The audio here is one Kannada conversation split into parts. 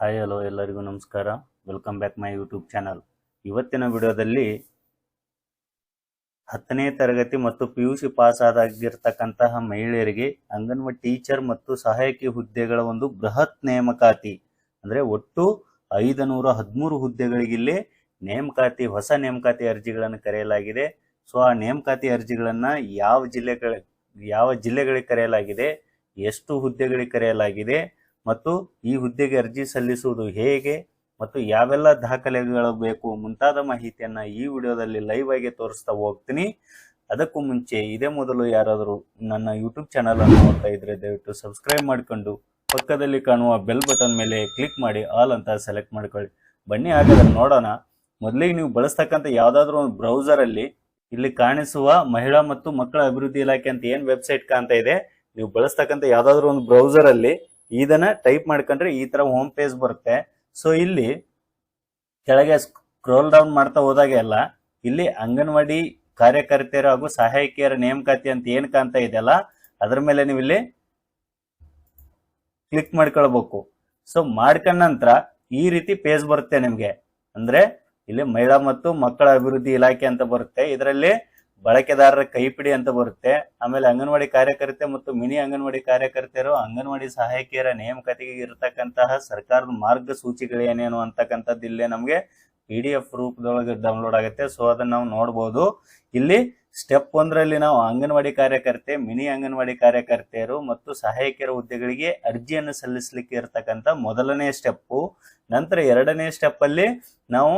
ಹಾಯ್ ಹಲೋ ಎಲ್ಲರಿಗೂ ನಮಸ್ಕಾರ. Welcome back my YouTube channel ಇವತ್ತಿನ ವಿಡಿಯೋದಲ್ಲಿ ಹತ್ತನೇ ತರಗತಿ ಮತ್ತು ಪಿ ಯು ಸಿ ಪಾಸ್ ಆದಾಗಿರ್ತಕ್ಕಂತಹ ಮಹಿಳೆಯರಿಗೆ ಅಂಗನವಾಡಿ ಟೀಚರ್ ಮತ್ತು ಸಹಾಯಕಿ ಹುದ್ದೆಗಳ ಒಂದು ಬೃಹತ್ ನೇಮಕಾತಿ. ಅಂದರೆ ಒಟ್ಟು ಐದು ನೂರ ಹದಿಮೂರು ಹುದ್ದೆಗಳಿಗಿಲ್ಲಿ ನೇಮಕಾತಿ, ಹೊಸ ನೇಮಕಾತಿ ಅರ್ಜಿಗಳನ್ನು ಕರೆಯಲಾಗಿದೆ. ಸೊ ಆ ನೇಮಕಾತಿ ಅರ್ಜಿಗಳನ್ನು ಯಾವ ಜಿಲ್ಲೆಗಳ, ಯಾವ ಜಿಲ್ಲೆಗಳಿಗೆ ಕರೆಯಲಾಗಿದೆ, ಎಷ್ಟು ಹುದ್ದೆಗಳಿಗೆ ಕರೆಯಲಾಗಿದೆ ಮತ್ತು ಈ ಹುದ್ದೆಗೆ ಅರ್ಜಿ ಸಲ್ಲಿಸುವುದು ಹೇಗೆ ಮತ್ತು ಯಾವೆಲ್ಲ ದಾಖಲೆಗಳು ಬೇಕು ಮುಂತಾದ ಮಾಹಿತಿಯನ್ನ ಈ ವಿಡಿಯೋದಲ್ಲಿ ಲೈವ್ ಆಗಿ ತೋರಿಸ್ತಾ ಹೋಗ್ತೀನಿ. ಅದಕ್ಕೂ ಮುಂಚೆ ಇದೇ ಮೊದಲು ಯಾರಾದರೂ ನನ್ನ ಯೂಟ್ಯೂಬ್ ಚಾನಲ್ ಅನ್ನು ನೋಡ್ತಾ ಇದ್ರೆ ದಯವಿಟ್ಟು ಸಬ್ಸ್ಕ್ರೈಬ್ ಮಾಡಿಕೊಂಡು ಪಕ್ಕದಲ್ಲಿ ಕಾಣುವ ಬೆಲ್ ಬಟನ್ ಮೇಲೆ ಕ್ಲಿಕ್ ಮಾಡಿ ಆಲ್ ಅಂತ ಸೆಲೆಕ್ಟ್ ಮಾಡ್ಕೊಳ್ಳಿ. ಬನ್ನಿ, ಹಾಗಾದ್ರೆ ನೋಡೋಣ. ಮೊದಲಿಗೆ ನೀವು ಬಳಸ್ತಕ್ಕಂಥ ಯಾವ್ದಾದ್ರು ಒಂದು ಬ್ರೌಸರ್ ಅಲ್ಲಿ ಇಲ್ಲಿ ಕಾಣಿಸುವ ಮಹಿಳಾ ಮತ್ತು ಮಕ್ಕಳ ಅಭಿವೃದ್ಧಿ ಇಲಾಖೆ ಅಂತ ಏನ್ ವೆಬ್ಸೈಟ್ ಕಾಣ್ತಾ ಇದೆ? ನೀವು ಬಳಸ್ತಕ್ಕಂಥ ಯಾವ್ದಾದ್ರು ಒಂದು ಬ್ರೌಸರ್ ಅಲ್ಲಿ ಇದನ್ನ ಟೈಪ್ ಮಾಡ್ಕೊಂಡ್ರೆ ಈ ತರ ಹೋಮ್ ಪೇಜ್ ಬರುತ್ತೆ. ಸೊ ಇಲ್ಲಿ ಕೆಳಗೆ ಸ್ಕ್ರೋಲ್ ಡೌನ್ ಮಾಡ್ತಾ ಹೋದಾಗೆಲ್ಲ ಇಲ್ಲಿ ಅಂಗನವಾಡಿ ಕಾರ್ಯಕರ್ತೆಯರು ಹಾಗೂ ಸಹಾಯಕಿಯರ ನೇಮಕಾತಿ ಅಂತ ಏನ್ ಕಾಣ್ತಾ ಇದೆಯಲ್ಲ ಅದ್ರ ಮೇಲೆ ನೀವು ಇಲ್ಲಿ ಕ್ಲಿಕ್ ಮಾಡ್ಕೊಳ್ಬೇಕು. ಸೊ ಮಾಡ್ಕೊಂಡ ನಂತರ ಈ ರೀತಿ ಪೇಜ್ ಬರುತ್ತೆ ನಿಮ್ಗೆ. ಅಂದ್ರೆ, ಇಲ್ಲಿ ಮಹಿಳಾ ಮತ್ತು ಮಕ್ಕಳ ಅಭಿವೃದ್ಧಿ ಇಲಾಖೆ ಅಂತ ಬರುತ್ತೆ. ಇದರಲ್ಲಿ ಬಳಕೆದಾರರ ಕೈಪಿಡಿ ಅಂತ ಬರುತ್ತೆ. ಆಮೇಲೆ ಅಂಗನವಾಡಿ ಕಾರ್ಯಕರ್ತೆ ಮತ್ತು ಮಿನಿ ಅಂಗನವಾಡಿ ಕಾರ್ಯಕರ್ತೆಯರು ಅಂಗನವಾಡಿ ಸಹಾಯಕಿಯರ ನೇಮಕಾತಿಗೆ ಇರತಕ್ಕಂತಹ ಸರ್ಕಾರದ ಮಾರ್ಗಸೂಚಿಗಳೇನೇನು ಅಂತಕ್ಕಂಥದ್ದು ಇಲ್ಲೇ ನಮಗೆ ಪಿ ಡಿ ಎಫ್ ರೂಪದೊಳಗೆ ಡೌನ್ಲೋಡ್ ಆಗುತ್ತೆ. ಸೊ ಅದನ್ನ ನಾವು ನೋಡ್ಬೋದು. ಇಲ್ಲಿ ಸ್ಟೆಪ್ ಒಂದರಲ್ಲಿ ನಾವು ಅಂಗನವಾಡಿ ಕಾರ್ಯಕರ್ತೆ, ಮಿನಿ ಅಂಗನವಾಡಿ ಕಾರ್ಯಕರ್ತೆಯರು ಮತ್ತು ಸಹಾಯಕಿಯರ ಹುದ್ದೆಗಳಿಗೆ ಅರ್ಜಿಯನ್ನು ಸಲ್ಲಿಸಲಿಕ್ಕೆ ಇರತಕ್ಕಂತ ಮೊದಲನೇ ಸ್ಟೆಪ್ಪು ನಂತರ ಎರಡನೇ ಸ್ಟೆಪ್ ಅಲ್ಲಿ ನಾವು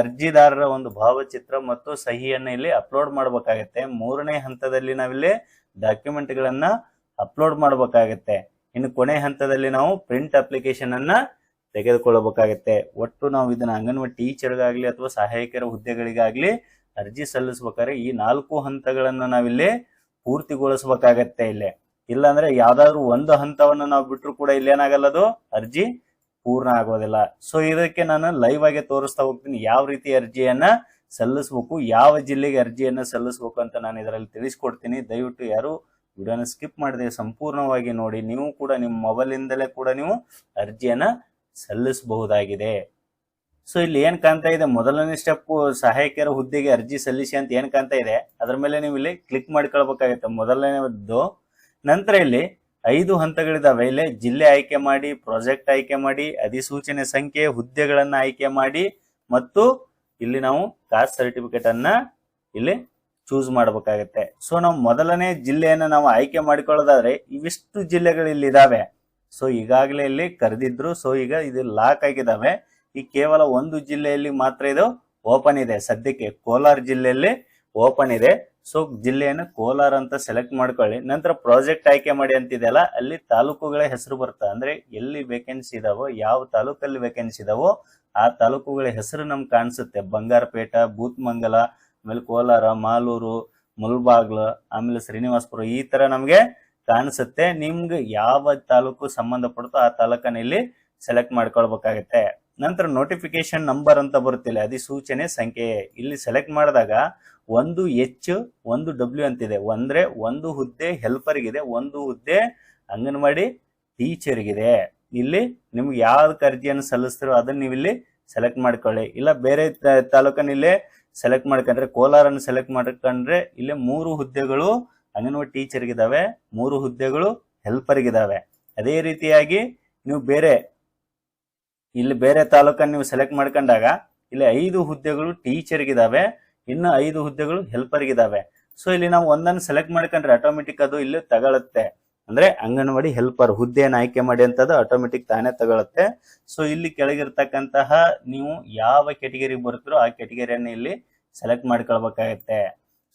ಅರ್ಜಿದಾರರ ಒಂದು ಭಾವಚಿತ್ರ ಮತ್ತು ಸಹಿಯನ್ನು ಇಲ್ಲಿ ಅಪ್ಲೋಡ್ ಮಾಡಬೇಕಾಗತ್ತೆ. ಮೂರನೇ ಹಂತದಲ್ಲಿ ನಾವಿಲ್ಲಿ ಡಾಕ್ಯುಮೆಂಟ್ ಗಳನ್ನ ಅಪ್ಲೋಡ್ ಮಾಡಬೇಕಾಗತ್ತೆ. ಇನ್ನು ಕೊನೆ ಹಂತದಲ್ಲಿ ನಾವು ಪ್ರಿಂಟ್ ಅಪ್ಲಿಕೇಶನ್ ಅನ್ನ ತೆಗೆದುಕೊಳ್ಳಬೇಕಾಗತ್ತೆ ಒಟ್ಟು ನಾವು ಇದನ್ನ ಅಂಗನವಾಡಿ ಟೀಚರ್ಗಾಗ್ಲಿ ಅಥವಾ ಸಹಾಯಕರ ಹುದ್ದೆಗಳಿಗಾಗ್ಲಿ ಅರ್ಜಿ ಸಲ್ಲಿಸ್ಬೇಕಾದ್ರೆ ಈ ನಾಲ್ಕು ಹಂತಗಳನ್ನು ನಾವಿಲ್ಲಿ ಪೂರ್ತಿಗೊಳಿಸ್ಬೇಕಾಗತ್ತೆ ಇಲ್ಲಿ. ಇಲ್ಲಾಂದ್ರೆ ಯಾವ್ದಾದ್ರು ಒಂದು ಹಂತವನ್ನು ನಾವು ಬಿಟ್ಟರು ಕೂಡ ಇಲ್ಲಿ ಏನಾಗಲ್ಲದು ಅರ್ಜಿ ಪೂರ್ಣ ಆಗೋದಿಲ್ಲ. ಸೊ ಇದಕ್ಕೆ ನಾನು ಲೈವ್ ಆಗಿ ತೋರಿಸ್ತಾ ಹೋಗ್ತೀನಿ ಯಾವ ರೀತಿ ಅರ್ಜಿಯನ್ನ ಸಲ್ಲಿಸ್ಬೇಕು, ಯಾವ ಜಿಲ್ಲೆಗೆ ಅರ್ಜಿಯನ್ನ ಸಲ್ಲಿಸ್ಬೇಕು ಅಂತ ನಾನು ಇದರಲ್ಲಿ ತಿಳಿಸ್ಕೊಡ್ತೀನಿ. ದಯವಿಟ್ಟು ಯಾರು ವಿಡಿಯೋನ ಸ್ಕಿಪ್ ಮಾಡಿದೆ ಸಂಪೂರ್ಣವಾಗಿ ನೋಡಿ. ನೀವು ಕೂಡ ನಿಮ್ಮ ಮೊಬೈಲ್ ಇಂದಲೇ ಕೂಡ ನೀವು ಅರ್ಜಿಯನ್ನ ಸಲ್ಲಿಸಬಹುದಾಗಿದೆ. ಸೊ ಇಲ್ಲಿ ಏನ್ ಕಾಣ್ತಾ ಇದೆ? ಮೊದಲನೇ ಸ್ಟೆಪ್ ಸಹಾಯಕರ ಹುದ್ದೆಗೆ ಅರ್ಜಿ ಸಲ್ಲಿಸಿ ಅಂತ ಏನ್ ಕಾಣ್ತಾ ಇದೆ? ಅದ್ರ ಮೇಲೆ ನೀವು ಇಲ್ಲಿ ಕ್ಲಿಕ್ ಮಾಡ್ಕೊಳ್ಬೇಕಾಗುತ್ತೆ ಮೊದಲನೇದ್ದು. ನಂತರ ಇಲ್ಲಿ ಐದು ಹಂತಗಳಿದಾವೆ. ಇಲ್ಲಿ ಜಿಲ್ಲೆ ಆಯ್ಕೆ ಮಾಡಿ ಪ್ರಾಜೆಕ್ಟ್ ಆಯ್ಕೆ ಮಾಡಿ, ಅಧಿಸೂಚನೆ ಸಂಖ್ಯೆ, ಹುದ್ದೆಗಳನ್ನ ಆಯ್ಕೆ ಮಾಡಿ ಮತ್ತು ಇಲ್ಲಿ ನಾವು ಕಾಸ್ಟ್ ಸರ್ಟಿಫಿಕೇಟ್ ಅನ್ನ ಇಲ್ಲಿ ಚೂಸ್ ಮಾಡಬೇಕಾಗತ್ತೆ. ಸೊ ನಾವು ಮೊದಲನೇ ಜಿಲ್ಲೆಯನ್ನ ನಾವು ಆಯ್ಕೆ ಮಾಡಿಕೊಳ್ಳೋದಾದ್ರೆ ಇವಿಷ್ಟು ಜಿಲ್ಲೆಗಳು ಇಲ್ಲಿ ಇದಾವೆ ಸೊ ಈಗಾಗಲೇ ಇಲ್ಲಿ ಕರೆದಿದ್ರು. ಸೊ ಈಗ ಇದು ಲಾಕ್ ಆಗಿದಾವೆ. ಈ ಕೇವಲ ಒಂದು ಜಿಲ್ಲೆಯಲ್ಲಿ ಮಾತ್ರ ಇದು ಓಪನ್ ಇದೆ. ಸದ್ಯಕ್ಕೆ ಕೋಲಾರ ಜಿಲ್ಲೆಯಲ್ಲಿ ಓಪನ್ ಇದೆ. ಸೊ, ಜಿಲ್ಲೆಯನ್ನು ಕೋಲಾರ ಅಂತ ಸೆಲೆಕ್ಟ್ ಮಾಡ್ಕೊಳ್ಳಿ. ನಂತರ ಪ್ರಾಜೆಕ್ಟ್ ಆಯ್ಕೆ ಮಾಡಿ ಅಂತಿದೆಯಲ್ಲ, ಅಲ್ಲಿ ತಾಲೂಕುಗಳ ಹೆಸರು ಬರುತ್ತೆ. ಅಂದ್ರೆ ಎಲ್ಲಿ ವೇಕೆನ್ಸಿ ಇದಾವೋ, ಯಾವ ತಾಲೂಕಲ್ಲಿ ವೇಕೆನ್ಸಿ ಇದಾವೋ, ಆ ತಾಲೂಕುಗಳ ಹೆಸರು ನಮ್ಗೆ ಕಾಣಿಸುತ್ತೆ. ಬಂಗಾರಪೇಟ, ಬೂತ್ಮಂಗಲ, ಆಮೇಲೆ ಕೋಲಾರ, ಮಾಲೂರು, ಮುಲ್ಬಾಗ್ಲು, ಆಮೇಲೆ ಶ್ರೀನಿವಾಸಪುರ, ಈ ತರ ನಮ್ಗೆ ಕಾಣಿಸುತ್ತೆ. ನಿಮ್ಗೆ ಯಾವ ತಾಲೂಕು ಸಂಬಂಧಪಡುತ್ತೋ ಆ ತಾಲೂಕನ್ನ ಇಲ್ಲಿ ಸೆಲೆಕ್ಟ್ ಮಾಡ್ಕೊಳ್ಬೇಕಾಗತ್ತೆ. ನಂತರ ನೋಟಿಫಿಕೇಶನ್ ನಂಬರ್ ಅಂತ ಬರುತ್ತಿಲ್ಲ ಅಧಿಸೂಚನೆ ಸಂಖ್ಯೆ. ಇಲ್ಲಿ ಸೆಲೆಕ್ಟ್ ಮಾಡಿದಾಗ ಒಂದು ಎಚ್ ಒಂದು ಡಬ್ಲ್ಯೂ ಅಂತಿದೆ. ಅಂದ್ರೆ ಒಂದು ಹುದ್ದೆ ಹೆಲ್ಪರ್ಗಿದೆ ಒಂದು ಹುದ್ದೆ ಅಂಗನವಾಡಿ ಟೀಚರ್ಗಿದೆ ಇಲ್ಲಿ ನಿಮ್ಗೆ ಯಾವ್ದಕ್ಕೆ ಅರ್ಜಿಯನ್ನು ಸಲ್ಲಿಸ್ತಿರೋ ಅದನ್ನ ನೀವು ಇಲ್ಲಿ ಸೆಲೆಕ್ಟ್ ಮಾಡ್ಕೊಳ್ಳಿ. ಇಲ್ಲ ಬೇರೆ ತ- ತಾಲೂಕನ್ನ ಇಲ್ಲೇ ಸೆಲೆಕ್ಟ್ ಮಾಡ್ಕೊಂಡ್ರೆ, ಕೋಲಾರನ್ನು ಸೆಲೆಕ್ಟ್ ಮಾಡ್ಕೊಂಡ್ರೆ ಇಲ್ಲಿ ಮೂರು ಹುದ್ದೆಗಳು ಅಂಗನವಾಡಿ ಟೀಚರ್ಗಿದಾವೆ ಮೂರು ಹುದ್ದೆಗಳು ಹೆಲ್ಪರ್ಗಿದಾವೆ ಅದೇ ರೀತಿಯಾಗಿ ನೀವು ಬೇರೆ ಇಲ್ಲಿ ಬೇರೆ ತಾಲೂಕನ್ನು ನೀವು ಸೆಲೆಕ್ಟ್ ಮಾಡ್ಕೊಂಡಾಗ ಇಲ್ಲಿ ಐದು ಹುದ್ದೆಗಳು ಟೀಚರ್ಗಿದಾವೆ ಇನ್ನು ಐದು ಹುದ್ದೆಗಳು ಹೆಲ್ಪರ್ಗಿದಾವೆ ಸೊ ಇಲ್ಲಿ ನಾವು ಒಂದನ್ನು ಸೆಲೆಕ್ಟ್ ಮಾಡ್ಕೊಂಡ್ರೆ ಆಟೋಮೆಟಿಕ್ ಅದು ಇಲ್ಲಿ ತಗೊಳುತ್ತೆ. ಅಂದ್ರೆ ಅಂಗನವಾಡಿ ಹೆಲ್ಪರ್ ಹುದ್ದೆಯನ್ನು ಆಯ್ಕೆ ಮಾಡಿ ಅಂತದ್ದು ಆಟೋಮೆಟಿಕ್ ತಾನೇ ತಗೊಳುತ್ತೆ. ಸೊ ಇಲ್ಲಿ ಕೆಳಗಿರ್ತಕ್ಕಂತಹ ನೀವು ಯಾವ ಕೆಟಗರಿ ಬರ್ತೀರೋ ಆ ಕೆಟಗರಿಯನ್ನು ಇಲ್ಲಿ ಸೆಲೆಕ್ಟ್ ಮಾಡ್ಕೊಳ್ಬೇಕಾಗತ್ತೆ.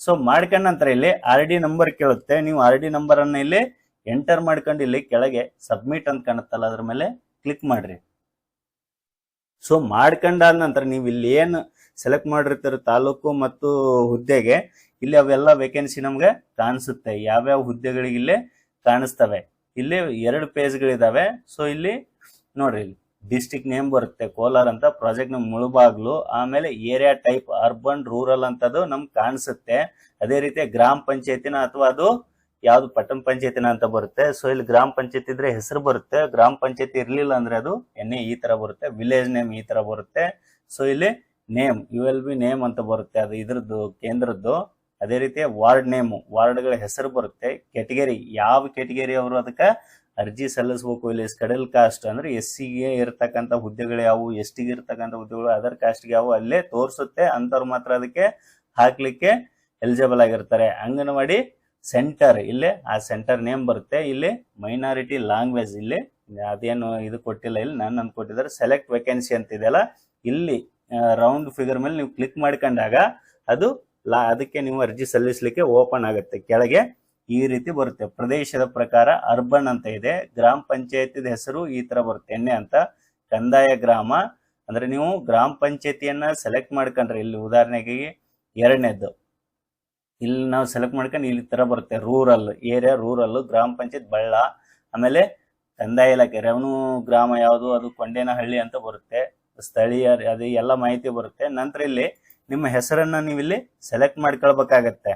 ಸೊ ಮಾಡ್ಕೊಂಡ ನಂತರ ಇಲ್ಲಿ ಆರ್ ಡಿ ನಂಬರ್ ಕೇಳುತ್ತೆ. ನೀವು ಆರ್ ಡಿ ನಂಬರ್ ಅನ್ನ ಇಲ್ಲಿ ಎಂಟರ್ ಮಾಡ್ಕೊಂಡು ಇಲ್ಲಿ ಕೆಳಗೆ ಸಬ್ಮಿಟ್ ಅಂತ ಕಾಣುತ್ತಲ್ಲ, ಅದ್ರ ಮೇಲೆ ಕ್ಲಿಕ್ ಮಾಡ್ರಿ. ಸೊ ಮಾಡ್ಕೊಂಡಾದ ನಂತರ ನೀವು ಇಲ್ಲಿ ಏನು ಸೆಲೆಕ್ಟ್ ಮಾಡಿರ್ತಾರೆ ತಾಲೂಕು ಮತ್ತು ಹುದ್ದೆಗೆ, ಇಲ್ಲಿ ಅವೆಲ್ಲ ವೇಕೆನ್ಸಿ ನಮ್ಗೆ ಕಾಣಿಸುತ್ತೆ. ಯಾವ್ಯಾವ ಹುದ್ದೆಗಳಿಗೆ ಇಲ್ಲಿ ಕಾಣಿಸ್ತವೆ. ಇಲ್ಲಿ ಎರಡು ಪೇಜ್ಗಳಿದಾವೆ ಸೊ ಇಲ್ಲಿ ನೋಡ್ರಿ ಇಲ್ಲಿ ಡಿಸ್ಟಿಕ್ ನೇಮ್ ಬರುತ್ತೆ. ಕೋಲಾರ ಅಂತ ಪ್ರಾಜೆಕ್ಟ್ ಮುಳುಬಾಗ್ಲು. ಆಮೇಲೆ ಏರಿಯಾ ಟೈಪ್ ಅರ್ಬನ್ ರೂರಲ್ ಅಂತದು ನಮ್ಗೆ ಕಾಣಿಸುತ್ತೆ. ಅದೇ ರೀತಿ ಗ್ರಾಮ ಪಂಚಾಯತಿನ ಅಥವಾ ಅದು ಯಾವ್ದು ಪಟ್ಟಣ ಪಂಚಾಯತಿನ ಅಂತ ಬರುತ್ತೆ. ಸೊ ಇಲ್ಲಿ ಗ್ರಾಮ ಪಂಚಾಯತ್ ಇದ್ರೆ ಹೆಸರು ಬರುತ್ತೆ. ಗ್ರಾಮ ಪಂಚಾಯತ್ ಇರ್ಲಿಲ್ಲ ಅಂದ್ರೆ ಅದು ಎನ್ ಈ ತರ ಬರುತ್ತೆ ವಿಲೇಜ್ ನೇಮ್ ಈ ತರ ಬರುತ್ತೆ. ಸೊ ಇಲ್ಲಿ name U L B name ಅಂತ ಬರುತ್ತೆ ಅದು ಇದ್ರದ್ದು, ಕೇಂದ್ರದ್ದು. ಅದೇ ರೀತಿ ವಾರ್ಡ್ ನೇಮ್ ವಾರ್ಡ್ಗಳ ಹೆಸರು ಬರುತ್ತೆ. ಕೆಟಗರಿ ಯಾವ ಕೆಟಗರಿ ಅವರು ಅದಕ್ಕೆ ಅರ್ಜಿ ಸಲ್ಲಿಸಬೇಕು? ಇಲ್ಲಿ ಸ್ಕಡಲ್ ಕಾಸ್ಟ್ ಅಂದ್ರೆ ಎಸ್ ಸಿಗೆ ಇರ್ತಕ್ಕಂಥ ಹುದ್ದೆಗಳು ಯಾವುವು? ಎಸ್ ಟಿಗೆ ಇರ್ತಕ್ಕಂಥ ಹುದ್ದೆಗಳು ಅದರ್ ಕಾಸ್ಟ್ಗೆ ಯಾವು ಅಲ್ಲೇ ತೋರಿಸುತ್ತೆ. ಅಂಥವ್ರು ಮಾತ್ರ ಅದಕ್ಕೆ ಹಾಕ್ಲಿಕ್ಕೆ ಎಲಿಜಿಬಲ್ ಆಗಿರ್ತಾರೆ. ಅಂಗನವಾಡಿ ಸೆಂಟರ್ ಇಲ್ಲಿ, ಆ ಸೆಂಟರ್ ನೇಮ್ ಬರುತ್ತೆ. ಇಲ್ಲಿ ಮೈನಾರಿಟಿ ಲ್ಯಾಂಗ್ವೇಜ್ ಇಲ್ಲಿ, ಅದೇನು ಇದು ಕೊಟ್ಟಿಲ್ಲ, ಇಲ್ಲಿ ನಾನು ನಾನು ಕೊಟ್ಟಿದ್ದಾರೆ. ಸೆಲೆಕ್ಟ್ ವೇಕೆನ್ಸಿ ಅಂತ ಇದೆಯಲ್ಲ ಇಲ್ಲಿ ರೌಂಡ್ ಫಿಗರ್ ಮೇಲೆ ನೀವು ಕ್ಲಿಕ್ ಮಾಡ್ಕೊಂಡಾಗ ಅದು ಅದಕ್ಕೆ ನೀವು ಅರ್ಜಿ ಸಲ್ಲಿಸಲಿಕ್ಕೆ ಓಪನ್ ಆಗುತ್ತೆ. ಕೆಳಗೆ ಈ ರೀತಿ ಬರುತ್ತೆ. ಪ್ರದೇಶದ ಪ್ರಕಾರ ಅರ್ಬನ್ ಅಂತ ಇದೆ, ಗ್ರಾಮ ಪಂಚಾಯತಿದ ಹೆಸರು ಈ ತರ ಬರುತ್ತೆ. ಎಣ್ಣೆ ಅಂತ, ಕಂದಾಯ ಗ್ರಾಮ, ಅಂದ್ರೆ ನೀವು ಗ್ರಾಮ ಪಂಚಾಯತಿಯನ್ನ ಸೆಲೆಕ್ಟ್ ಮಾಡ್ಕೊಂಡ್ರೆ, ಇಲ್ಲಿ ಉದಾಹರಣೆಗೆ ಎರಡನೇದ್ದು ಇಲ್ಲಿ ನಾವು ಸೆಲೆಕ್ಟ್ ಮಾಡ್ಕೊಂಡು ಇಲ್ಲಿ ತರ ಬರುತ್ತೆ. ರೂರಲ್ ಏರಿಯಾ ರೂರಲ್ ಗ್ರಾಮ ಪಂಚಾಯತ್, ಬಳ್ಳ, ಆಮೇಲೆ ಕಂದಾಯ ಇಲಾಖೆ ರೆವನ್ಯೂ ಗ್ರಾಮ ಯಾವುದು, ಅದು ಕೊಂಡೇನಹಳ್ಳಿ ಅಂತ ಬರುತ್ತೆ. ಸ್ಥಳೀಯ ಅದು ಎಲ್ಲ ಮಾಹಿತಿ ಬರುತ್ತೆ. ನಂತರ ಇಲ್ಲಿ ನಿಮ್ಮ ಹೆಸರನ್ನ ನೀವು ಇಲ್ಲಿ ಸೆಲೆಕ್ಟ್ ಮಾಡ್ಕೊಳ್ಬೇಕಾಗತ್ತೆ.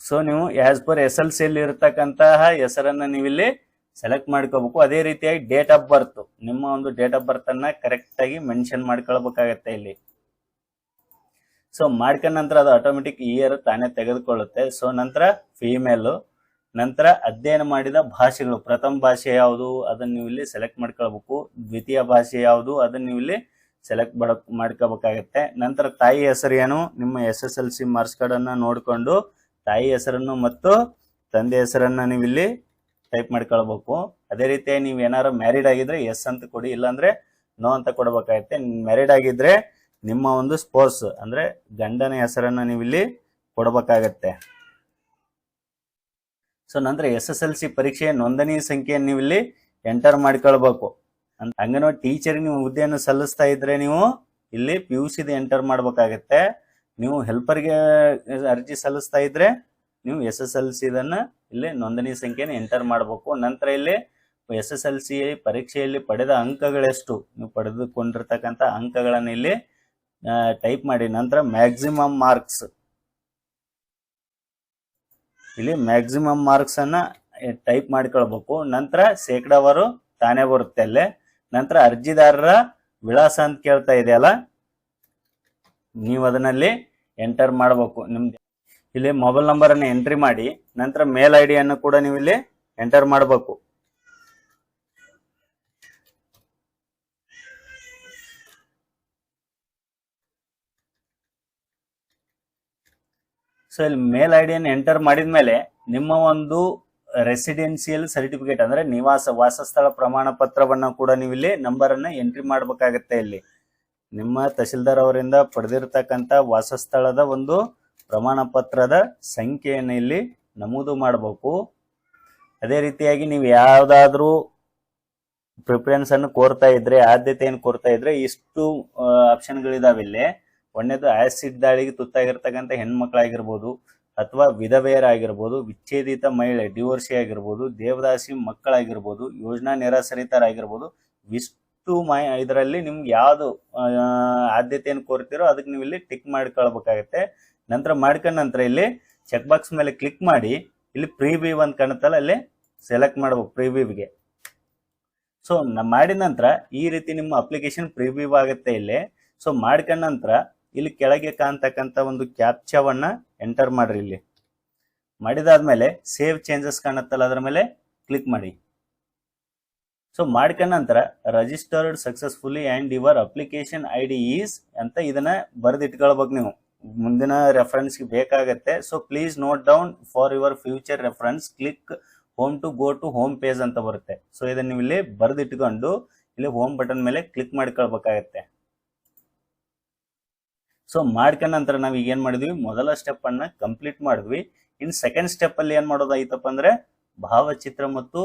ಸೊ ನೀವು as per S L C ಅಲ್ಲಿ ಇರತಕ್ಕಂತಹ ಹೆಸರನ್ನ ನೀವಿಲ್ಲಿ ಸೆಲೆಕ್ಟ್ ಮಾಡ್ಕೋಬೇಕು. ಅದೇ ರೀತಿಯಾಗಿ ಡೇಟ್ ಆಫ್ ಬರ್ತ್ ನಿಮ್ಮ ಒಂದು ಡೇಟ್ ಆಫ್ ಬರ್ತ್ ಅನ್ನ ಕರೆಕ್ಟ್ ಆಗಿ ಮೆನ್ಷನ್ ಮಾಡ್ಕೊಳ್ಬೇಕಾಗತ್ತೆ ಇಲ್ಲಿ. ಸೊ ಮಾಡ್ಕೊಂಡ ನಂತರ ಅದು ಆಟೋಮೆಟಿಕ್ ಇಯರ್ ತಾನೇ ತೆಗೆದುಕೊಳ್ಳುತ್ತೆ. ಸೊ ನಂತರ ಫೀಮೇಲ್ ನಂತರ ಅಧ್ಯಯನ ಮಾಡಿದ ಭಾಷೆಗಳು. ಪ್ರಥಮ ಭಾಷೆ ಯಾವುದು? ಅದನ್ನ ನೀವು ಇಲ್ಲಿ ಸೆಲೆಕ್ಟ್ ಮಾಡ್ಕೊಳ್ಬೇಕು. ದ್ವಿತೀಯ ಭಾಷೆ ಯಾವುದು? ಅದನ್ನ ನೀವು ಇಲ್ಲಿ ಸೆಲೆಕ್ಟ್ ಮಾಡ ಮಾಡ್ಕೋಬೇಕಾಗತ್ತೆ ನಂತರ ತಾಯಿ ಹೆಸರು ಏನು? ನಿಮ್ಮ S S L C marks card ಅನ್ನ ನೋಡಿಕೊಂಡು ತಾಯಿ ಹೆಸರನ್ನು ಮತ್ತು ತಂದೆ ಹೆಸರನ್ನು ನೀವು ಇಲ್ಲಿ ಟೈಪ್ ಮಾಡ್ಕೊಳ್ಬೇಕು ಅದೇ ರೀತಿ ನೀವು ಏನಾರು ಮ್ಯಾರಿಡ್ ಆಗಿದ್ರೆ ಎಸ್ ಅಂತ ಕೊಡಿ, ಇಲ್ಲಾಂದ್ರೆ ನೋ ಅಂತ ಕೊಡಬೇಕಾಗತ್ತೆ. ಮ್ಯಾರಿಡ್ ಆಗಿದ್ರೆ ನಿಮ್ಮ ಒಂದು ಸ್ಪೋರ್ಸ್ ಅಂದ್ರೆ ಗಂಡನ ಹೆಸರನ್ನ ನೀವು ಇಲ್ಲಿ ಕೊಡಬೇಕಾಗತ್ತೆ. ಸೊ ನಂತರ ಎಸ್ ಎಸ್ ಎಲ್ ಸಿ ಪರೀಕ್ಷೆಯ ನೋಂದಣಿ ಸಂಖ್ಯೆಯನ್ನು ನೀವು ಇಲ್ಲಿ ಎಂಟರ್ ಮಾಡ್ಕೊಳ್ಬೇಕು ಅಂಗನವಾಡಿ ಟೀಚರ್ ನೀವು ಹುದ್ದೆಯನ್ನು ಸಲ್ಲಿಸ್ತಾ ಇದ್ರೆ ನೀವು ಇಲ್ಲಿ ಪಿ ಯು ಸಿದ ಎಂಟರ್ ಮಾಡ್ಬೇಕಾಗತ್ತೆ. ನೀವು ಹೆಲ್ಪರ್ಗೆ ಅರ್ಜಿ ಸಲ್ಲಿಸ್ತಾ ಇದ್ರೆ ನೀವು ಎಸ್ ಎಸ್ ಎಲ್ ಸಿ ಇಲ್ಲಿ ನೋಂದಣಿ ಸಂಖ್ಯೆನ ಎಂಟರ್ ಮಾಡಬೇಕು. ನಂತರ ಇಲ್ಲಿ ಎಸ್ ಎಸ್ ಎಲ್ ಸಿ ಪರೀಕ್ಷೆಯಲ್ಲಿ ಪಡೆದ ಅಂಕಗಳೆಷ್ಟು ನೀವು ಪಡೆದುಕೊಂಡಿರ್ತಕ್ಕಂಥ ಅಂಕಗಳನ್ನ ಇಲ್ಲಿ ಟೈಪ್ ಮಾಡಿ. ನಂತರ ಮ್ಯಾಕ್ಸಿಮಮ್ ಮಾರ್ಕ್ಸ್ ಇಲ್ಲಿ ಮ್ಯಾಕ್ಸಿಮಮ್ ಮಾರ್ಕ್ಸ್ ಅನ್ನ ಟೈಪ್ ಮಾಡ್ಕೊಳ್ಬೇಕು. ನಂತರ ಶೇಕಡಾವಾರು ತಾನೇ ಬರುತ್ತೆ ಅಲ್ಲಿ. ನಂತರ ಅರ್ಜಿದಾರರ ವಿಳಾಸ ಅಂತ ಕೇಳ್ತಾ ಇದೆಯಲ್ಲ, ನೀವು ಅದನ್ನಲ್ಲಿ ಎಂಟರ್ ಮಾಡಬೇಕು. ನಿಮ್ದು ಇಲ್ಲಿ ಮೊಬೈಲ್ ನಂಬರ್ ಅನ್ನು ಎಂಟ್ರಿ ಮಾಡಿ, ನಂತರ ಮೇಲ್ ಐ ಅನ್ನು ಕೂಡ ನೀವು ಇಲ್ಲಿ ಎಂಟರ್ ಮಾಡಬೇಕು. ಸೊ ಇಲ್ಲಿ ಮೇಲ್ ಐ ಡಿಯನ್ನು ಎಂಟರ್ ಮಾಡಿದ್ಮೇಲೆ ನಿಮ್ಮ ಒಂದು ರೆಸಿಡೆನ್ಸಿಯಲ್ ಸರ್ಟಿಫಿಕೇಟ್ ಅಂದ್ರೆ ನಿವಾಸ, ವಾಸಸ್ಥಳ ಪ್ರಮಾಣ ಪತ್ರವನ್ನು ಕೂಡ ನೀವು ಇಲ್ಲಿ ನಂಬರ್ ಅನ್ನ ಎಂಟ್ರಿ ಮಾಡಬೇಕಾಗತ್ತೆ ಇಲ್ಲಿ. ನಿಮ್ಮ ತಹಶೀಲ್ದಾರ್ ಅವರಿಂದ ಪಡೆದಿರತಕ್ಕಂತ ವಾಸಸ್ಥಳದ ಒಂದು ಪ್ರಮಾಣ ಪತ್ರದ ಸಂಖ್ಯೆಯನ್ನು ಇಲ್ಲಿ ನಮೂದು ಮಾಡಬೇಕು. ಅದೇ ರೀತಿಯಾಗಿ ನೀವು ಯಾವುದಾದ್ರೂ ಪ್ರಿಫರೆನ್ಸ್ ಅನ್ನು ಕೋರ್ತಾ ಇದ್ರೆ, ಆದ್ಯತೆಯನ್ನು ಕೋರ್ತಾ ಇದ್ರೆ ಇಷ್ಟು ಆಪ್ಷನ್ಗಳಿದಾವೆ ಇಲ್ಲಿ. ಒಂದೇದು ಆಸಿಡ್ ದಾಳಿಗೆ ತುತ್ತಾಗಿರ್ತಕ್ಕಂಥ ಹೆಣ್ಮಕ್ಳಾಗಿರ್ಬೋದು, ಅಥವಾ ವಿಧವೆಯರಾಗಿರ್ಬೋದು, ವಿಚ್ಛೇದಿತ ಮಹಿಳೆ ಡಿವೋರ್ಸಿ ಆಗಿರ್ಬೋದು, ದೇವದಾಸಿ ಮಕ್ಕಳಾಗಿರ್ಬೋದು, ಯೋಜನಾ ನಿರಾಶ್ರಿತರಾಗಿರ್ಬೋದು ಇಷ್ಟು ಇದರಲ್ಲಿ ನಿಮ್ಗೆ ಯಾವುದು ಆದ್ಯತೆಯನ್ನು ಕೋರ್ತಿರೋ ಅದಕ್ಕೆ ನೀವು ಇಲ್ಲಿ ಟಿಕ್ ಮಾಡ್ಕೊಳ್ಬೇಕಾಗತ್ತೆ. ನಂತರ ಮಾಡ್ಕೊಂಡ ನಂತರ ಇಲ್ಲಿ ಚೆಕ್ ಬಾಕ್ಸ್ ಮೇಲೆ ಕ್ಲಿಕ್ ಮಾಡಿ, ಇಲ್ಲಿ ಪ್ರೀ ವ್ಯೂ ಅಂತ ಕಾಣುತ್ತಲ್ಲ, ಅಲ್ಲಿ ಸೆಲೆಕ್ಟ್ ಮಾಡ್ಬೇಕು ಪ್ರೀ ವ್ಯೂಗೆ ಸೊ ಮಾಡಿದ ನಂತರ ಈ ರೀತಿ ನಿಮ್ಮ ಅಪ್ಲಿಕೇಶನ್ ಪ್ರೀ ವ್ಯೂ ಆಗುತ್ತೆ ಇಲ್ಲಿ. ಸೊ ಮಾಡ್ಕೊಂಡ ನಂತರ ಇಲ್ಲಿ ಕೆಳಗೆ ಕಾಣ್ತಕ್ಕಂಥ ಒಂದು ಕ್ಯಾಪ್ಚಾವನ್ನ ಎಂಟರ್ ಮಾಡ್ರಿ ಇಲ್ಲಿ. ಮಾಡಿದಾದ್ಮೇಲೆ ಸೇವ್ ಚೇಂಜಸ್ ಕಾಣುತ್ತಲ್ಲ, ಅದರ ಮೇಲೆ ಕ್ಲಿಕ್ ಮಾಡಿ. ಸೊ ಮಾಡ್ಕೊಂಡ ನಂತರ registered successfully and your application I D is ಅಂತ ಇದನ್ನ ಬರೆದಿಟ್ಕೊಳ್ಬೇಕು ನೀವು. ಮುಂದಿನ ರೆಫರೆನ್ಸ್ಗೆ ಬೇಕಾಗತ್ತೆ. So please note down for your future reference click home to go to home page ಅಂತ ಬರುತ್ತೆ. ಸೊ ಇದನ್ನ ನೀವು ಇಲ್ಲಿ ಬರೆದಿಟ್ಕೊಂಡು ಇಲ್ಲಿ ಹೋಮ್ ಬಟನ್ ಮೇಲೆ ಕ್ಲಿಕ್ ಮಾಡ್ಕೊಳ್ಬೇಕಾಗತ್ತೆ ಸೊ ಮಾಡ್ಕೊಂಡ ನಂತರ ನಾವು ಈಗ ಏನ್ ಮಾಡಿದ್ವಿ? ಮೊದಲ ಸ್ಟೆಪ್ ಅನ್ನ ಕಂಪ್ಲೀಟ್ ಮಾಡಿದ್ವಿ. ಇನ್ ಸೆಕೆಂಡ್ ಸ್ಟೆಪ್ ಅಲ್ಲಿ ಏನ್ ಮಾಡೋದಾಯ್ತಪ್ಪ ಅಂದ್ರೆ ಭಾವಚಿತ್ರ ಮತ್ತು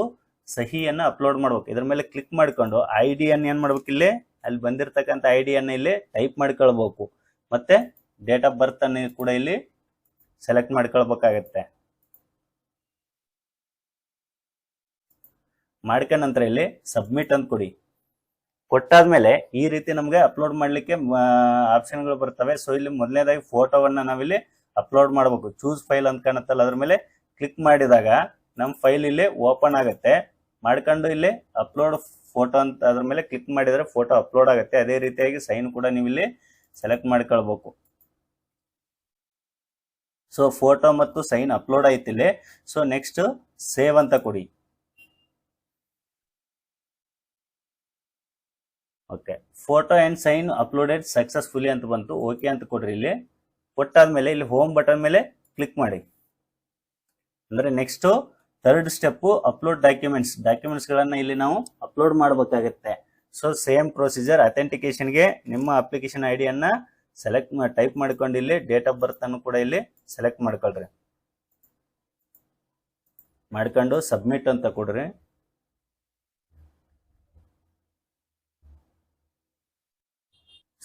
ಸಹಿಯನ್ನ ಅಪ್ಲೋಡ್ ಮಾಡ್ಬೇಕು. ಇದ್ರ ಮೇಲೆ ಕ್ಲಿಕ್ ಮಾಡ್ಕೊಂಡು ಐ ಡಿ ಅನ್ನ ಏನ್ ಮಾಡ್ಬೇಕು ಇಲ್ಲಿ? ಅಲ್ಲಿ ಬಂದಿರತಕ್ಕಂಥ ಐ ಡಿ ಅನ್ನ ಇಲ್ಲಿ ಟೈಪ್ ಮಾಡ್ಕೊಳ್ಬೇಕು ಮತ್ತೆ ಡೇಟ್ ಆಫ್ ಬರ್ತ್ ಅನ್ನು ಕೂಡ ಇಲ್ಲಿ ಸೆಲೆಕ್ಟ್ ಮಾಡ್ಕೊಳ್ಬೇಕಾಗತ್ತೆ. ಮಾಡ್ಕೊಂಡ ನಂತರ ಇಲ್ಲಿ ಸಬ್ಮಿಟ್ ಅಂತ ಕೊಡಿ. ಕೊಟ್ಟಾದ್ಮೇಲೆ ಈ ರೀತಿ ನಮಗೆ ಅಪ್ಲೋಡ್ ಮಾಡಲಿಕ್ಕೆ ಆಪ್ಷನ್ಗಳು ಬರ್ತವೆ. ಸೊ ಇಲ್ಲಿ ಮೊದಲನೇದಾಗಿ ಫೋಟೋವನ್ನ ನಾವಿಲ್ಲಿ ಅಪ್ಲೋಡ್ ಮಾಡಬೇಕು. ಚೂಸ್ ಫೈಲ್ ಅಂತ ಕಾಣುತ್ತಲ್ಲ, ಅದ್ರ ಮೇಲೆ ಕ್ಲಿಕ್ ಮಾಡಿದಾಗ ನಮ್ಮ ಫೈಲ್ ಇಲ್ಲಿ ಓಪನ್ ಆಗುತ್ತೆ. ಮಾಡ್ಕೊಂಡು ಇಲ್ಲಿ ಅಪ್ಲೋಡ್ ಫೋಟೋ ಅಂತ ಅದ್ರ ಮೇಲೆ ಕ್ಲಿಕ್ ಮಾಡಿದರೆ ಫೋಟೋ ಅಪ್ಲೋಡ್ ಆಗುತ್ತೆ. ಅದೇ ರೀತಿಯಾಗಿ ಸೈನ್ ಕೂಡ ನೀವು ಇಲ್ಲಿ ಸೆಲೆಕ್ಟ್ ಮಾಡ್ಕೊಳ್ಬೇಕು. ಸೊ ಫೋಟೋ ಮತ್ತು ಸೈನ್ ಅಪ್ಲೋಡ್ ಆಯ್ತಿಲ್ಲ. ಸೊ ನೆಕ್ಸ್ಟ್ ಸೇವ್ ಅಂತ ಕೊಡಿ. Okay photo and sign uploaded successfully ಅಂತ ಬಂತು. ಓಕೆ ಅಂತ ಕೊಡ್ರಿ ಇಲ್ಲಿ. ಕೊಟ್ಟಾದ್ಮೇಲೆ ಇಲ್ಲಿ ಹೋಮ್ ಬಟನ್ ಮೇಲೆ ಕ್ಲಿಕ್ ಮಾಡಿ. ಅಂದ್ರೆ next third step upload documents documents ಗಳನ್ನ ಇಲ್ಲಿ ನಾವು ಅಪ್ಲೋಡ್ ಮಾಡಬೇಕಾಗುತ್ತೆ. ಸೊ ಸೇಮ್ ಪ್ರೊಸೀಜರ್ ಅಥೆಂಟಿಕೇಶನ್ಗೆ ನಿಮ್ಮ ಅಪ್ಲಿಕೇಶನ್ ಐ ಡಿಯನ್ನ ಸೆಲೆಕ್ಟ್ ಟೈಪ್ ಮಾಡ್ಕೊಂಡು ಇಲ್ಲಿ ಡೇಟ್ ಆಫ್ ಬರ್ತ್ ಅನ್ನು ಕೂಡ ಇಲ್ಲಿ ಸೆಲೆಕ್ಟ್ ಮಾಡ್ಕೊಳ್ರಿ. ಮಾಡ್ಕೊಂಡು ಸಬ್ಮಿಟ್ ಅಂತ ಕೊಡ್ರಿ.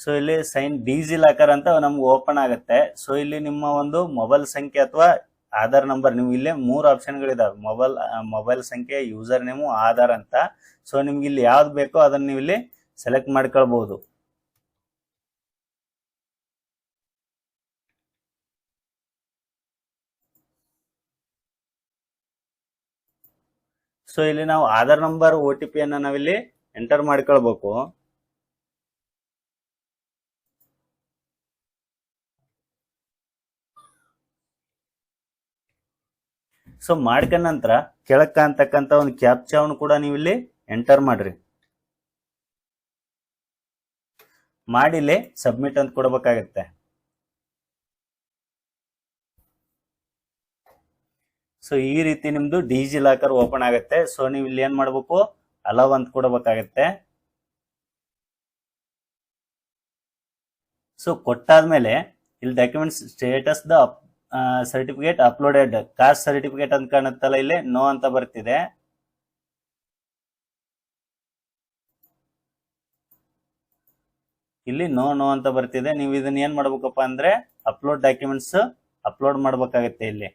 ಸೊ ಇಲ್ಲಿ ಸೈನ್ ಡಿಜಿ ಲಾಕರ್ ಅಂತ ನಮ್ಗೆ ಓಪನ್ ಆಗುತ್ತೆ. ಸೊ ಇಲ್ಲಿ ನಿಮ್ಮ ಒಂದು ಮೊಬೈಲ್ ಸಂಖ್ಯೆ ಅಥವಾ ಆಧಾರ್ ನಂಬರ್ ನೀವು ಇಲ್ಲಿ ಮೂರು ಆಪ್ಷನ್ಗಳಿದಾವೆ ಮೊಬೈಲ್ ಮೊಬೈಲ್ ಸಂಖ್ಯೆ ಯೂಸರ್ ನೇಮು ಆಧಾರ್ ಅಂತ. ಸೊ ನಿಮ್ಗೆ ಇಲ್ಲಿ ಯಾವ್ದು ಬೇಕೋ ಅದನ್ನ ನೀವು ಇಲ್ಲಿ ಸೆಲೆಕ್ಟ್ ಮಾಡ್ಕೊಳ್ಬಹುದು ಸೊ ಇಲ್ಲಿ ನಾವು ಆಧಾರ್ ನಂಬರ್ ಒ ಟಿ ಪಿಯನ್ನು ನಾವಿಲ್ಲಿ ಎಂಟರ್ ಮಾಡ್ಕೊಳ್ಬೇಕು. ಸೊ ಮಾಡ್ಕೊಂಡ ನಂತರ ಕೆಳಕ್ಕೆ ಅಂತಕ್ಕಂಥ ಒಂದು ಕ್ಯಾಪ್ಚಾವನ್ನು ಕೂಡ ನೀವು ಇಲ್ಲಿ ಎಂಟರ್ ಮಾಡ್ರಿ. ಮಾಡಿಲ್ಲಿ ಸಬ್ಮಿಟ್ ಅಂತ ಕೊಡ್ಬೇಕಾಗತ್ತೆ. ಸೊ ಈ ರೀತಿ ನಿಮ್ದು ಡಿಜಿ ಲಾಕರ್ ಓಪನ್ ಆಗುತ್ತೆ. ಸೊ ನೀವು ಇಲ್ಲಿ ಏನ್ ಮಾಡ್ಬೇಕು? ಅಲವ್ ಅಂತ ಕೊಡಬೇಕಾಗತ್ತೆ. ಸೊ ಕೊಟ್ಟಾದ್ಮೇಲೆ ಇಲ್ಲಿ documents status the certificate uploaded caste certificate ಅಂತ ಕಾಣುತ್ತಲ್ಲ ಇಲ್ಲಿ? ನೋ ಅಂತ ಬರ್ತಿದೆ. ಇಲ್ಲಿ ನೋ ನೋ ಅಂತ ಬರ್ತಿದೆ. ನೀವು ಇದನ್ನ ಏನ್ ಮಾಡ್ಬೇಕಪ್ಪ ಅಂದ್ರೆ ಅಪ್ಲೋಡ್ ಡಾಕ್ಯುಮೆಂಟ್ಸ್ ಅಪ್ಲೋಡ್ ಮಾಡ್ಬೇಕಾಗತ್ತೆ ಇಲ್ಲಿ.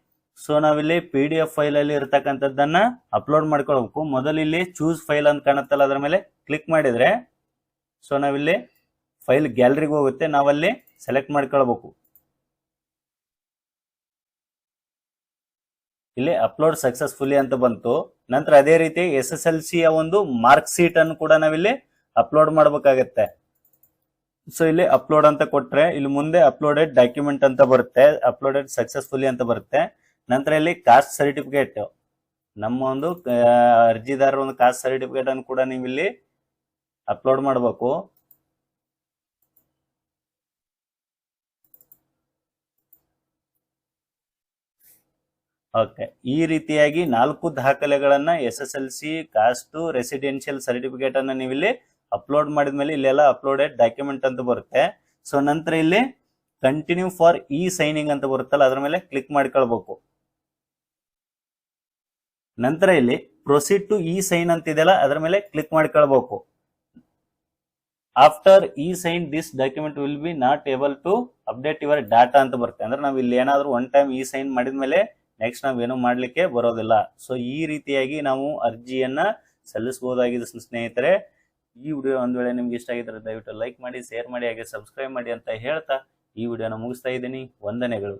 ಸೊ ನಾವಿಲ್ಲಿ ಪಿ ಡಿ ಎಫ್ ಫೈಲ್ ಅಲ್ಲಿ ಇರತಕ್ಕಂಥದ್ದನ್ನ ಅಪ್ಲೋಡ್ ಮಾಡ್ಕೊಳ್ಬೇಕು. ಮೊದಲು ಇಲ್ಲಿ ಚೂಸ್ ಫೈಲ್ ಅಂತ ಕಾಣುತ್ತಲ್ಲ, ಅದರ ಮೇಲೆ ಕ್ಲಿಕ್ ಮಾಡಿದ್ರೆ ಸೊ ನಾವಿಲ್ಲಿ ಫೈಲ್ ಗ್ಯಾಲರಿಗೆ ಹೋಗುತ್ತೆ. ನಾವಲ್ಲಿ ಸೆಲೆಕ್ಟ್ ಮಾಡ್ಕೊಳ್ಬೇಕು. ಇಲ್ಲಿ ಅಪ್ಲೋಡ್ ಸಕ್ಸಸ್ಫುಲಿ ಅಂತ ಬಂತು. ನಂತರ ಅದೇ ರೀತಿ ಎಸ್ ಎಸ್ ಎಲ್ ಸಿ ಒಂದು ಮಾರ್ಕ್ ಶೀಟ್ ಅನ್ನು ಕೂಡ ನಾವಿಲ್ಲಿ ಅಪ್ಲೋಡ್ ಮಾಡಬೇಕಾಗತ್ತೆ. ಸೊ ಇಲ್ಲಿ ಅಪ್ಲೋಡ್ ಅಂತ ಕೊಟ್ರೆ, ಇಲ್ಲಿ ಮುಂದೆ ಅಪ್ಲೋಡೆಡ್ ಡಾಕ್ಯುಮೆಂಟ್ ಅಂತ ಬರುತ್ತೆ. ಅಪ್ಲೋಡೆಡ್ ಸಕ್ಸಸ್ಫುಲಿ ಅಂತ ಬರುತ್ತೆ. ನಂತರ ಇಲ್ಲಿ ಕಾಸ್ಟ್ ಸರ್ಟಿಫಿಕೇಟ್ ನಮ್ಮ ಒಂದು ಅರ್ಜಿದಾರರ ಒಂದು ಕಾಸ್ಟ್ ಸರ್ಟಿಫಿಕೇಟ್ ಅನ್ನು ಕೂಡ ನೀವು ಇಲ್ಲಿ ಅಪ್ಲೋಡ್ ಮಾಡಬೇಕು. ಓಕೆ ಈ ರೀತಿಯಾಗಿ ನಾಲ್ಕು ದಾಖಲೆಗಳನ್ನ S S L C caste residential certificate ಅನ್ನ ನೀವು ಇಲ್ಲಿ ಅಪ್ಲೋಡ್ ಮಾಡಿದ್ಮೇಲೆ ಇಲ್ಲೆಲ್ಲ ಅಪ್ಲೋಡೆಡ್ ಡಾಕ್ಯುಮೆಂಟ್ ಅಂತ ಬರುತ್ತೆ. ಸೊ ನಂತರ ಇಲ್ಲಿ ಕಂಟಿನ್ಯೂ ಫಾರ್ ಇ ಸೈನಿಂಗ್ ಅಂತ ಬರುತ್ತಲ್ಲ, ಅದ್ರ ಮೇಲೆ ಕ್ಲಿಕ್ ಮಾಡ್ಕೊಳ್ಬೇಕು. ನಂತರ ಇಲ್ಲಿ ಪ್ರೊಸೀಡ್ ಟು ಇ ಸೈನ್ ಅಂತ ಇದೆಯಲ್ಲ ಅದರ ಮೇಲೆ ಕ್ಲಿಕ್ ಮಾಡ್ಕೊಳ್ಬೇಕು. After e sign this document will be not able to update your data ಅಂತ ಬರುತ್ತೆ. ಅಂದ್ರೆ ನಾವು ಇಲ್ಲಿ ಏನಾದರೂ ಒನ್ ಟೈಮ್ ಇ ಸೈನ್ ಮಾಡಿದ್ಮೇಲೆ ನೆಕ್ಸ್ಟ್ ನಾವೇನು ಮಾಡಲಿಕ್ಕೆ ಬರೋದಿಲ್ಲ. ಸೊ ಈ ರೀತಿಯಾಗಿ ನಾವು ಅರ್ಜಿಯನ್ನ ಸಲ್ಲಿಸಬಹುದಾಗಿದೆ ಸ್ನೇಹಿತರೆ. ಈ ವಿಡಿಯೋ ಒಂದ್ ವೇಳೆ ನಿಮ್ಗೆ ಇಷ್ಟ ಆಗಿದ್ರೆ ದಯವಿಟ್ಟು ಲೈಕ್ ಮಾಡಿ ಶೇರ್ ಮಾಡಿ, ಹಾಗೆ ಸಬ್ಸ್ಕ್ರೈಬ್ ಮಾಡಿ ಅಂತ ಹೇಳ್ತಾ ಈ ವಿಡಿಯೋನ ಮುಗಿಸ್ತಾ ಇದ್ದೀನಿ. ವಂದನೆಗಳು.